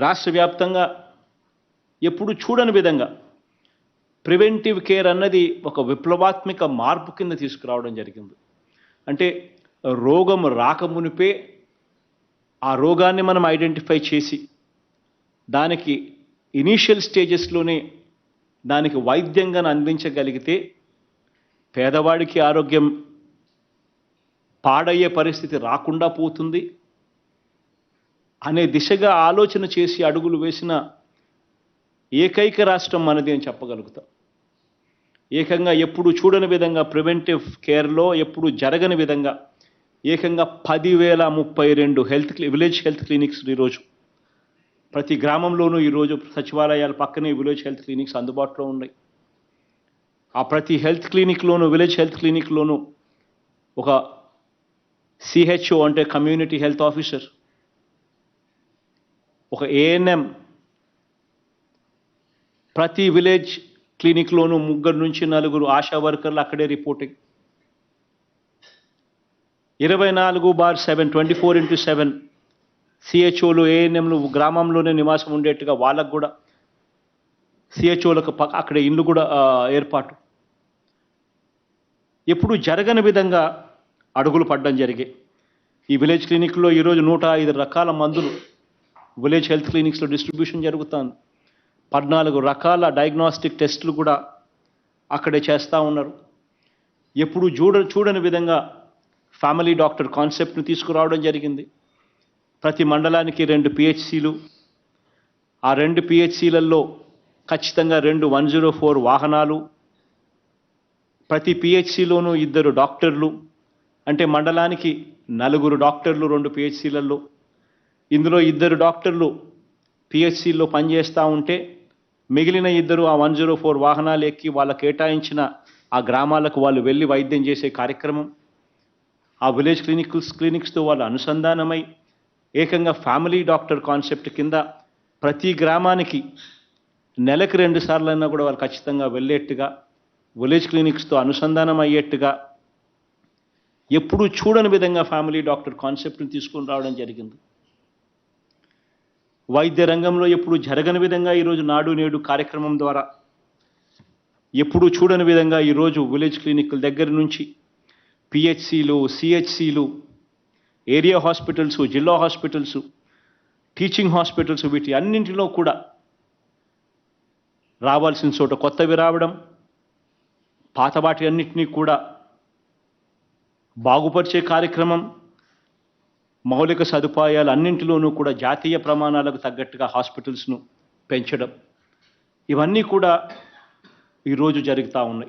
రాష్ట్ర వ్యాప్తంగా ఎప్పుడు చూడని విధంగా ప్రివెంటివ్ కేర్ అన్నది ఒక విప్లవాత్మక మార్పు కింద తీసుకురావడం జరిగింది. అంటే రోగం రాకమునిపే ఆ రోగాన్ని మనం ఐడెంటిఫై చేసి దానికి ఇనీషియల్ స్టేజెస్లోనే దానికి వైద్యంగా అందించగలిగితే పేదవాడికి ఆరోగ్యం పాడయ్యే పరిస్థితి రాకుండా పోతుంది. అనే దిశగా ఆలోచన చేసి అడుగులు వేసిన ఏకైక రాష్ట్రం మనది అని చెప్పగలుగుతాం. ఏకంగా ఎప్పుడు చూడని విధంగా ప్రివెంటివ్ కేర్లో ఎప్పుడు జరగని విధంగా ఏకంగా పదివేల ముప్పై రెండు హెల్త్ విలేజ్ హెల్త్ క్లినిక్స్ ఈరోజు. ప్రతి గ్రామంలోనూ ఈరోజు సచివాలయాల పక్కనే విలేజ్ హెల్త్ క్లినిక్స్ అందుబాటులో ఉన్నాయి. ఆ ప్రతి హెల్త్ క్లినిక్లోనూ విలేజ్ హెల్త్ క్లినిక్లోనూ ఒక సిహెచ్ఓ అంటే కమ్యూనిటీ హెల్త్ ఆఫీసర్ ఒక ఏఎన్ఎం ప్రతి విలేజ్ క్లినిక్లోనూ ముగ్గురు నుంచి నలుగురు ఆశా వర్కర్లు అక్కడే రిపోర్టింగ్. ఇరవై నాలుగు bar seven twenty four into seven. సిహెచ్ఓలు ఏఎన్ఎంలు గ్రామంలోనే నివాసం ఉండేట్టుగా వాళ్ళకు కూడా. సిహెచ్ఓలకు ప అక్కడ ఇల్లు కూడా ఏర్పాటు. ఎప్పుడు జరగని విధంగా అడుగులు పడడం జరిగాయి ఈ విలేజ్ క్లినిక్లో ఈరోజు నూట ఐదు రకాల మందులు విలేజ్ హెల్త్ క్లినిక్స్లో డిస్ట్రిబ్యూషన్ జరుగుతుంది. పద్నాలుగు రకాల డయాగ్నోస్టిక్ టెస్టులు కూడా అక్కడే చేస్తూ ఉన్నారు. ఎప్పుడు చూడ చూడని విధంగా ఫ్యామిలీ డాక్టర్ కాన్సెప్ట్ని తీసుకురావడం జరిగింది. ప్రతి మండలానికి రెండు పిహెచ్సిలు. ఆ రెండు పిహెచ్సిలలో ఖచ్చితంగా రెండు వన్ జీరో ఫోర్ వాహనాలు. ప్రతి పిహెచ్సిలోనూ ఇద్దరు డాక్టర్లు. అంటే మండలానికి నలుగురు డాక్టర్లు రెండు పిహెచ్సిలలో. ఇందులో ఇద్దరు డాక్టర్లు పిహెచ్సిలో పనిచేస్తూ ఉంటే మిగిలిన ఇద్దరు ఆ వన్ జీరో ఫోర్ వాహనాలు ఎక్కి వాళ్ళ కేటాయించిన ఆ గ్రామాలకు వాళ్ళు వెళ్ళి వైద్యం చేసే కార్యక్రమం ఆ విలేజ్ క్లినిక్స్ క్లినిక్స్తో వాళ్ళు అనుసంధానమై ఏకంగా ఫ్యామిలీ డాక్టర్ కాన్సెప్ట్ కింద ప్రతి గ్రామానికి నెలకు రెండు సార్లు అయినా కూడా వాళ్ళు ఖచ్చితంగా వెళ్ళేట్టుగా విలేజ్ క్లినిక్స్తో అనుసంధానం అయ్యేట్టుగా ఎప్పుడూ చూడని విధంగా ఫ్యామిలీ డాక్టర్ కాన్సెప్ట్ని తీసుకొని రావడం జరిగింది. వైద్య రంగంలో ఎప్పుడు జరగని విధంగా ఈరోజు నాడు నేడు కార్యక్రమం ద్వారా ఎప్పుడు చూడని విధంగా ఈరోజు విలేజ్ క్లినిక్ల దగ్గర నుంచి పిహెచ్సిలు సిహెచ్సిలు ఏరియా హాస్పిటల్స్ జిల్లా హాస్పిటల్స్ టీచింగ్ హాస్పిటల్స్ వీటి అన్నింటిలో కూడా రావాల్సిన చోట కొత్తవి రావడం పాత వాటి అన్నింటినీ కూడా బాగుపరిచే కార్యక్రమం మౌలిక సదుపాయాలు అన్నింటిలోనూ కూడా జాతీయ ప్రమాణాలకు తగ్గట్టుగా హాస్పిటల్స్ను పెంచడం. ఇవన్నీ కూడా ఈరోజు జరుగుతూ ఉన్నాయి.